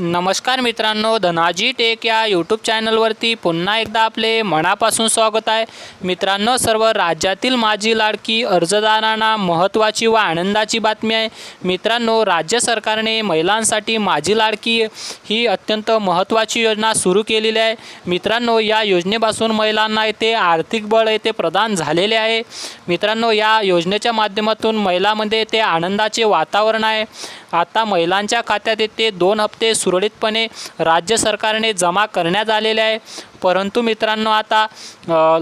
नमस्कार मित्रांनो धनाजी टेक या यूट्यूब चॅनलवरती पुन्हा एकदा आपले मनापासून स्वागत आहे. मित्रांनो सर्व राज्यातील माझी लाडकी अर्जदारांना महत्त्वाची व आनंदाची बातमी आहे. मित्रांनो राज्य सरकारने महिलांसाठी माझी लाडकी ही अत्यंत महत्त्वाची योजना सुरू केलेली आहे. मित्रांनो या योजनेपासून महिलांना येथे आर्थिक बळ येथे प्रदान झालेले आहे. मित्रांनो या योजनेच्या माध्यमातून महिलांमध्ये ते आनंदाचे वातावरण आहे. आता महिलांच्या खात्यात येते दोन हप्ते सुरळीतपणे राज्य सरकारने जमा करण्यात आलेले आहे. परंतु मित्रांनो आता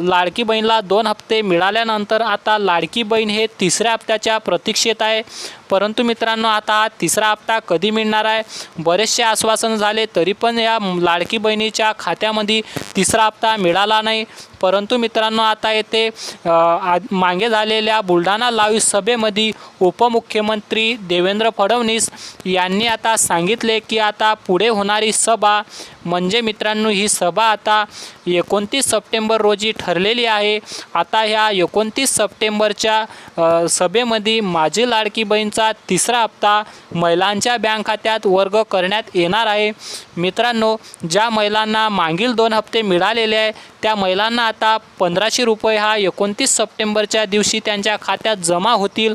लाडकी बहीणला दोन हप्ते मिळाल्यानंतर आता लाडकी बहीण हे तिसऱ्या हप्त्याच्या प्रतीक्षेत आहे. परंतु मित्रांनो आता हा तिसरा हप्ता कधी मिळणार आहे? बरेचसे आश्वासन झाले तरी पण या लाडकी बहिणीच्या खात्यामध्ये तिसरा हप्ता मिळाला नाही. परंतु मित्रांनो आता येथे आ- मागे झालेल्या बुलढाणा लावी सभेमध्ये उपमुख्यमंत्री देवेंद्र फडणवीस यांनी आता सांगितले की आता पुढे होणारी सभा म्हणजे मित्रांनो ही सभा आता एकोणतीस सप्टेंबर रोजी ठरलेली आहे. आता ह्या एकोणतीस सप्टेंबरच्या सभेमध्ये माझी लाडकी बहीणचा तिसरा हप्ता महिलांच्या बँक खात्यात वर्ग करण्यात येणार आहे. मित्रांनो ज्या महिलांना मागील दोन हप्ते मिळालेले आहे त्या महिलांना आता पंधराशे रुपये हा एकोणतीस सप्टेंबरच्या दिवशी त्यांच्या खात्यात जमा होतील.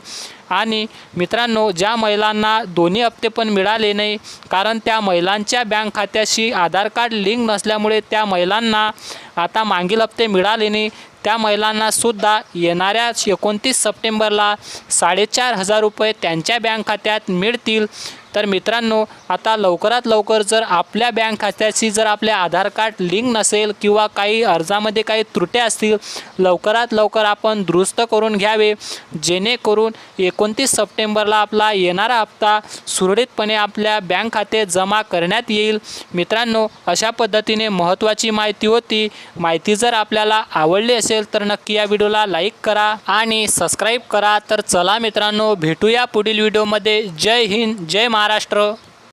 आणि मित्रांनो ज्या महिलांना दोन्ही हप्ते पण मिळाले नाही कारण त्या महिलांच्या बँक खात्याशी आधार कार्ड लिंक नसल्यामुळे त्या महिलांना आता मागील हप्ते मिळाले नाही त्या महिलांनासुद्धा येणाऱ्या एकोणतीस सप्टेंबरला साडेचार हजार रुपये त्यांच्या बँक खात्यात मिळतील. तर मित्रांनो आता लवकरात लवकर जर आपल्या बँक खात्याशी जर आपले आधार कार्ड लिंक नसेल किंवा काही अर्जामध्ये काही त्रुट्या असतील लवकरात लवकर आपण दुरुस्त करून घ्यावे. जेणेकरून एकोणतीस सप्टेंबरला आपला येणारा हप्ता सुरळीतपणे आपल्या बँक खाते जमा करण्यात येईल. मित्रांनो अशा पद्धतीने महत्त्वाची माहिती होती. माहिती जर आपल्याला आवडली असेल तर नक्की या व्हिडिओला लाईक करा आणि सबस्क्राईब करा. तर चला मित्रांनो भेटूया पुढील व्हिडिओमध्ये. जय हिंद जय महाराष्ट्र.